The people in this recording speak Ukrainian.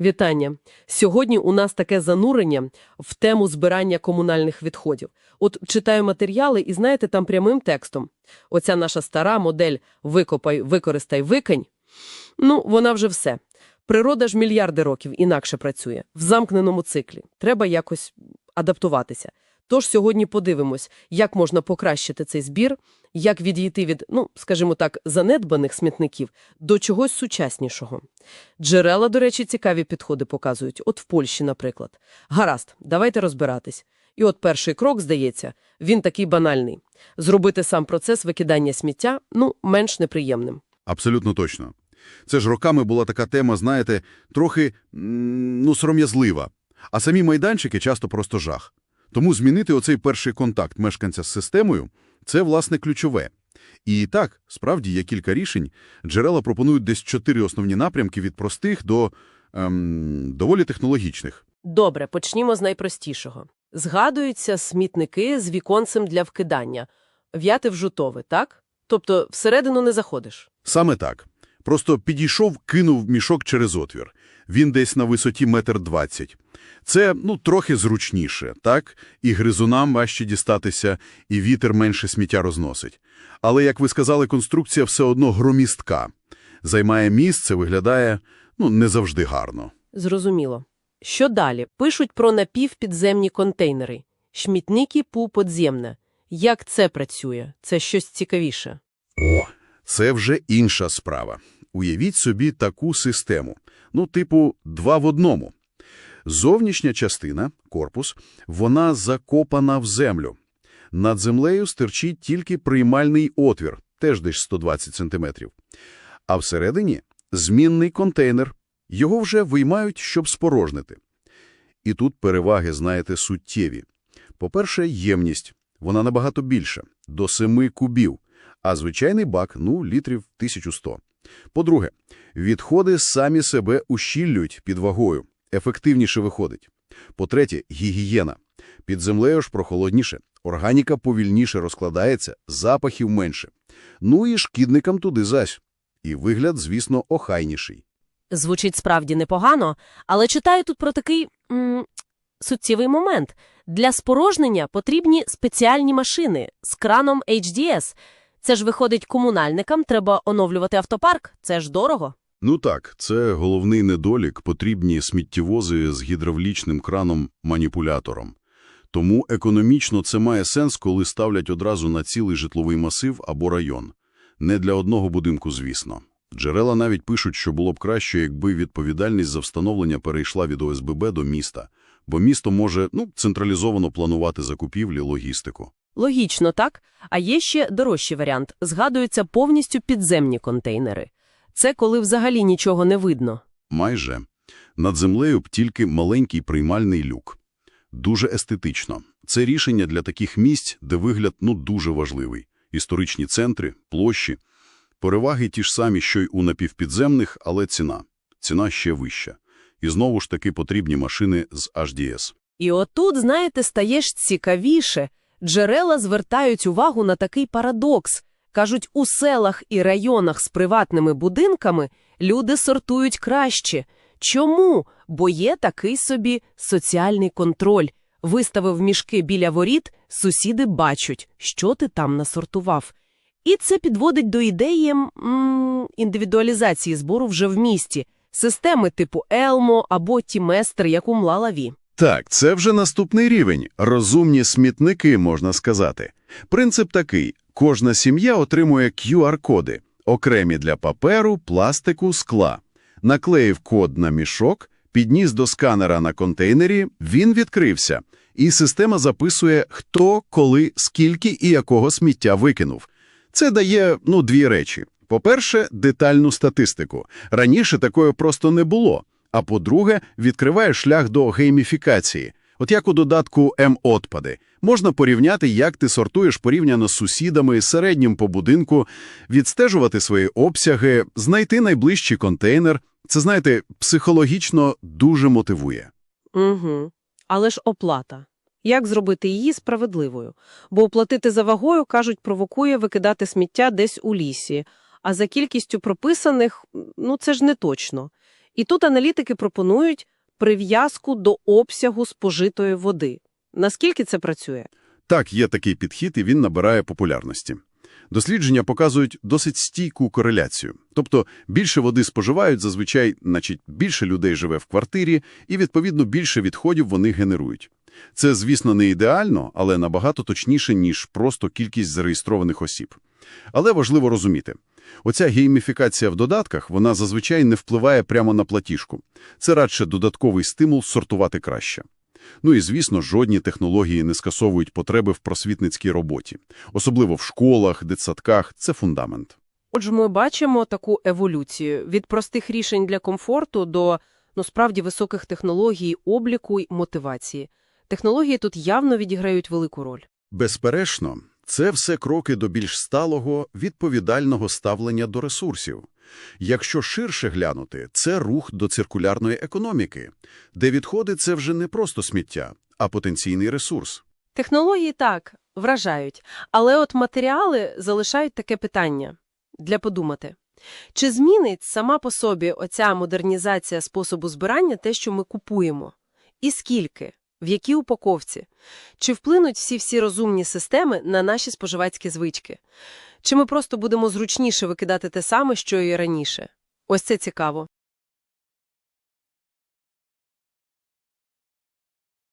Вітання. Сьогодні у нас таке занурення в тему збирання комунальних відходів. От читаю матеріали і знаєте, там прямим текстом. Оця наша стара модель «викопай, використай, викинь», ну, вона вже все. Природа ж мільярди років інакше працює. В замкненому циклі. Треба якось адаптуватися. Тож сьогодні подивимось, як можна покращити цей збір, як відійти від, ну, скажімо так, занедбаних смітників до чогось сучаснішого. Джерела, до речі, цікаві підходи показують. От в Польщі, наприклад. Гаразд, давайте розбиратись. І от перший крок, здається, він такий банальний. Зробити сам процес викидання сміття, ну, менш неприємним. Абсолютно точно. Це ж роками була така тема, знаєте, трохи, ну, сором'язлива. А самі майданчики часто просто жах. Тому змінити оцей перший контакт мешканця з системою – це, власне, ключове. І так, справді, є кілька рішень. Джерела пропонують десь чотири основні напрямки від простих до ем, доволі технологічних. Добре, почнімо з найпростішого. Згадуються смітники з віконцем для вкидання. В'яти вжутове, так? Тобто всередину не заходиш. Саме так. Просто підійшов, кинув мішок через отвір. Він десь на висоті метр двадцять. Це, ну, трохи зручніше, так? І гризунам важче дістатися, і вітер менше сміття розносить. Але, як ви сказали, конструкція все одно громістка. Займає місце, виглядає, ну, не завжди гарно. Зрозуміло. Що далі? Пишуть про напівпідземні контейнери. Шмітники пуподземне. Як це працює? Це щось цікавіше. О, це вже інша справа. Уявіть собі таку систему. Ну, типу, два в одному. Зовнішня частина, корпус, вона закопана в землю. Над землею стирчить тільки приймальний отвір, теж десь 120 сантиметрів. А всередині – змінний контейнер. Його вже виймають, щоб спорожнити. І тут переваги, знаєте, суттєві. По-перше, ємність. Вона набагато більша – до 7 кубів. А звичайний бак, ну, літрів 1100. По-друге, відходи самі себе ущільнюють під вагою. Ефективніше виходить. По-третє, гігієна. Під землею ж прохолодніше. Органіка повільніше розкладається, запахів менше. Ну і шкідникам туди зась. І вигляд, звісно, охайніший. Звучить справді непогано, але читаю тут про такий м суттєвий момент. Для спорожнення потрібні спеціальні машини з краном HDS. Це ж виходить комунальникам, треба оновлювати автопарк, це ж дорого. Ну так, це головний недолік, потрібні сміттєвози з гідравлічним краном-маніпулятором. Тому економічно це має сенс, коли ставлять одразу на цілий житловий масив або район. Не для одного будинку, звісно. Джерела навіть пишуть, що було б краще, якби відповідальність за встановлення перейшла від ОСББ до міста, бо місто може ну, централізовано планувати закупівлі, логістику. Логічно, так? А є ще дорожчий варіант. Згадуються повністю підземні контейнери. Це коли взагалі нічого не видно. Майже. Над землею б тільки маленький приймальний люк. Дуже естетично. Це рішення для таких місць, де вигляд ну дуже важливий. Історичні центри, площі. Переваги ті ж самі, що й у напівпідземних, але ціна. Ціна ще вища. І знову ж таки потрібні машини з HDS. І отут, знаєте, стаєш цікавіше. Джерела звертають увагу на такий парадокс. Кажуть, у селах і районах з приватними будинками люди сортують краще. Чому? Бо є такий собі соціальний контроль. Виставив мішки біля воріт, сусіди бачать, що ти там насортував. І це підводить до ідеї м індивідуалізації збору вже в місті, системи типу Елмо або Тіместр, як у Млалаві. Так, це вже наступний рівень. Розумні смітники, можна сказати. Принцип такий. Кожна сім'я отримує QR-коди, окремі для паперу, пластику, скла. Наклеїв код на мішок, підніс до сканера на контейнері, він відкрився. І система записує, хто, коли, скільки і якого сміття викинув. Це дає, ну, дві речі. По-перше, детальну статистику. Раніше такої просто не було. А по-друге, відкриває шлях до гейміфікації. От як у додатку М-отпади. Можна порівняти, як ти сортуєш порівняно з сусідами, середнім по будинку, відстежувати свої обсяги, знайти найближчий контейнер. Це, знаєте, психологічно дуже мотивує. Угу. Але ж оплата. Як зробити її справедливою? Бо оплатити за вагою, кажуть, провокує викидати сміття десь у лісі, а за кількістю прописаних, ну це ж не точно. І тут аналітики пропонують прив'язку до обсягу спожитої води. Наскільки це працює? Так, є такий підхід, і він набирає популярності. Дослідження показують досить стійку кореляцію. Тобто більше води споживають, зазвичай, значить, більше людей живе в квартирі, і, відповідно, більше відходів вони генерують. Це, звісно, не ідеально, але набагато точніше, ніж просто кількість зареєстрованих осіб. Але важливо розуміти. Оця гейміфікація в додатках, вона зазвичай не впливає прямо на платіжку. Це радше додатковий стимул сортувати краще. Ну і, звісно, жодні технології не скасовують потреби в просвітницькій роботі. Особливо в школах, дитсадках – це фундамент. Отже, ми бачимо таку еволюцію від простих рішень для комфорту до, ну, справді, високих технологій обліку й мотивації. Технології тут явно відіграють велику роль. Безперечно, це все кроки до більш сталого, відповідального ставлення до ресурсів. Якщо ширше глянути, це рух до циркулярної економіки, де відходи – це вже не просто сміття, а потенційний ресурс. Технології так, вражають, але от матеріали залишають таке питання для подумати. Чи змінить сама по собі оця модернізація способу збирання те, що ми купуємо? І скільки? В якій упаковці? Чи вплинуть всі-всі розумні системи на наші споживацькі звички? Чи ми просто будемо зручніше викидати те саме, що і раніше? Ось це цікаво.